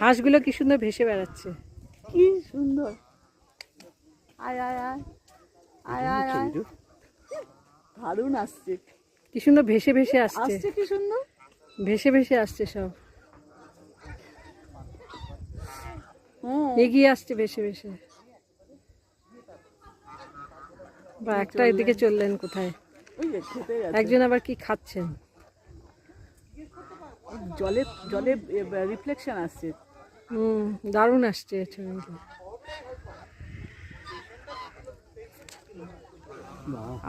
হাঁসগুলো কি সুন্দর ভেসে বেড়াচ্ছে। কি সুন্দর। আয় আয় আয়। আয় আয় আয়। দারুণ আসছে। কি সুন্দর ভেসে ভেসে আসছে। আসছে কি সুন্দর? ভেসে ভেসে আসছে সব। এগিয়ে আসছে ভেসে ভেসে। বা একটা এদিকে চললেন। কোথায়? একজন আবার কি খাচ্ছেন? জলে জলে রিফ্লেকশন আসছে। হুম দারুণ আসছে ছবিগুলো।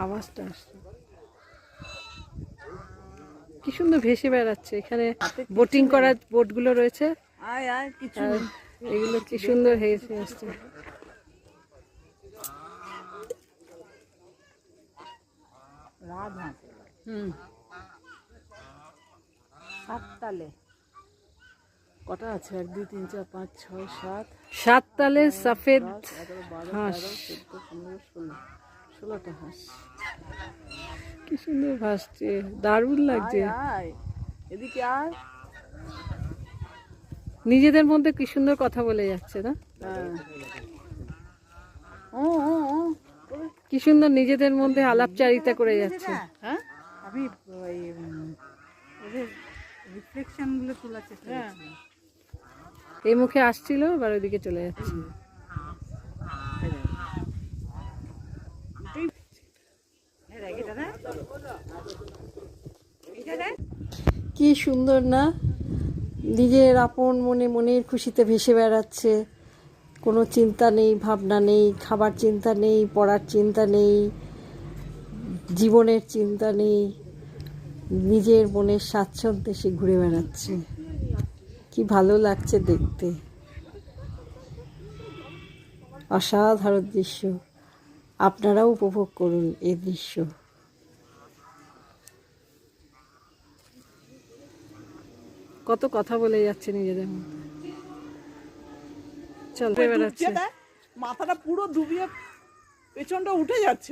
আওয়াজটা আসছে। কি সুন্দর ভেসে বেড়াচ্ছে এখানে বোটিং করার বোটগুলো রয়েছে। এগুলো কি সুন্দর হেসে আসছে। হুম। সাততালে কটা আছে? এক দুই তিন চার পাঁচ ছয় সাত। সাত তালে সফেদ হাঁস। তেরো পনেরো ষোলো। ষোলোটা হাঁস। কি সুন্দর ভাসছে দারুণ লাগছে। এদিকে আয়। নিজেদের মধ্যে কি সুন্দর কথা বলে যাচ্ছে না? হ্যাঁ। ও ও ও। কি সুন্দর নিজেদের মধ্যে আলাপচারিতা করে যাচ্ছে। হ্যাঁ? আমি ওই উম, ওদের রিফ্লেকশনগুলো তোলার চেষ্টা হ্যাঁ। এই মুখে আসছিল, এবার ওইদিকে চলে যাচ্ছে। কি সুন্দর না? নিজের আপন মনে মনের খুশিতে ভেসে বেড়াচ্ছে। কোনো চিন্তা নেই, ভাবনা নেই, খাবার চিন্তা নেই, পড়ার চিন্তা নেই, জীবনের চিন্তা নেই। নিজের মনের স্বাচ্ছন্দ্যে সে ঘুরে বেড়াচ্ছে। কি ভালো লাগছে দেখতে। অসাধারণ দৃশ্য। আপনারাও উপভোগ করুন এই দৃশ্য। কত কথা বলে যাচ্ছে নিজেদের মধ্যে। চল মাথাটা পুরো ডুবিয়ে পেছনটা উঠে যাচ্ছে।